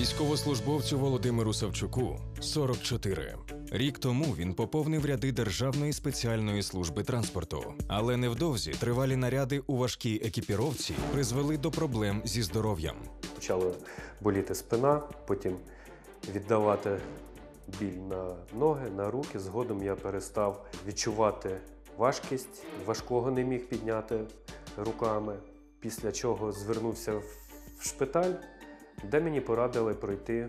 Військовослужбовцю Володимиру Савчуку 44. Рік тому він поповнив ряди Державної спеціальної служби транспорту, але невдовзі тривалі наряди у важкій екіпіровці призвели до проблем зі здоров'ям. Почала боліти спина, потім віддавати біль на ноги, на руки. Згодом я перестав відчувати важкість, важкого не міг підняти руками. Після чого звернувся в шпиталь, де мені порадили пройти,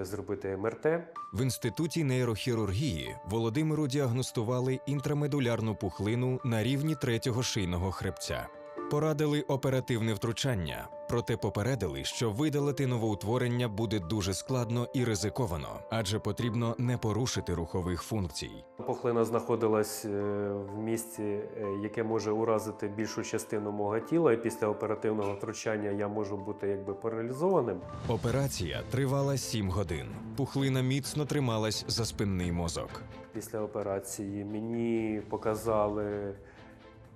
е, зробити МРТ. В інституті нейрохірургії Володимиру діагностували інтрамедулярну пухлину на рівні третього шийного хребця. Порадили оперативне втручання, проте попередили, що видалити новоутворення буде дуже складно і ризиковано, адже потрібно не порушити рухових функцій. Пухлина знаходилась е, в місці, е, яке може уразити більшу частину мого тіла, і після оперативного втручання я можу бути якби паралізованим. Операція тривала 7 годин. Пухлина міцно трималась за спинний мозок. Після операції мені показали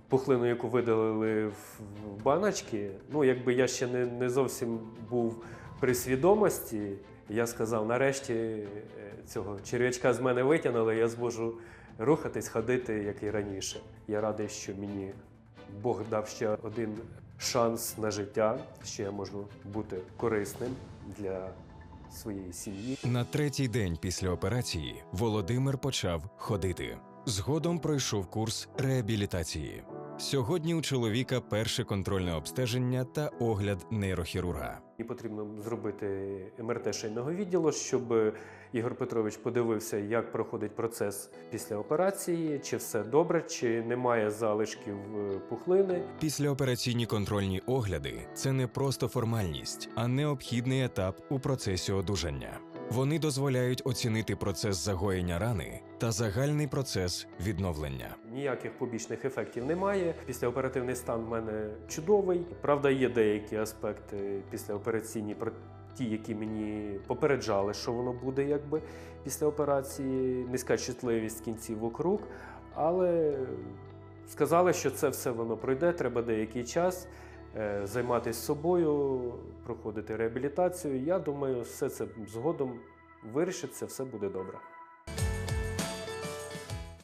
пухлину, яку видалили в в баночки. Ну, якби я ще не, не зовсім був при свідомості. Я сказав, нарешті е, цього черв'ячка з мене витягнули, я зможу рухатись, ходити, як і раніше. Я радий, що мені Бог дав ще один шанс на життя, що я можу бути корисним для своєї сім'ї. На третій день після операції Володимир почав ходити. Згодом пройшов курс реабілітації. Сьогодні у чоловіка перше контрольне обстеження та огляд нейрохірурга. Мені потрібно зробити МРТ шийного відділу, щоб Ігор Петрович подивився, як проходить процес після операції, чи все добре, чи немає залишків е, пухлини. Післяопераційні контрольні огляди це не просто формальність, а необхідний етап у процесі одужання. Вони дозволяють оцінити процес загоєння рани та загальний процес відновлення. Ніяких побічних ефектів немає. Післяоперативний стан в мене чудовий. Правда, є деякі аспекти післяопераційні, ті, які мені попереджали, що воно буде якби після операції, низька чутливість кінцівок рук. Але сказали, що це все воно пройде, треба деякий час. е, Займатися собою, проходити реабілітацію. Я думаю, все це згодом вирішиться, все буде добре.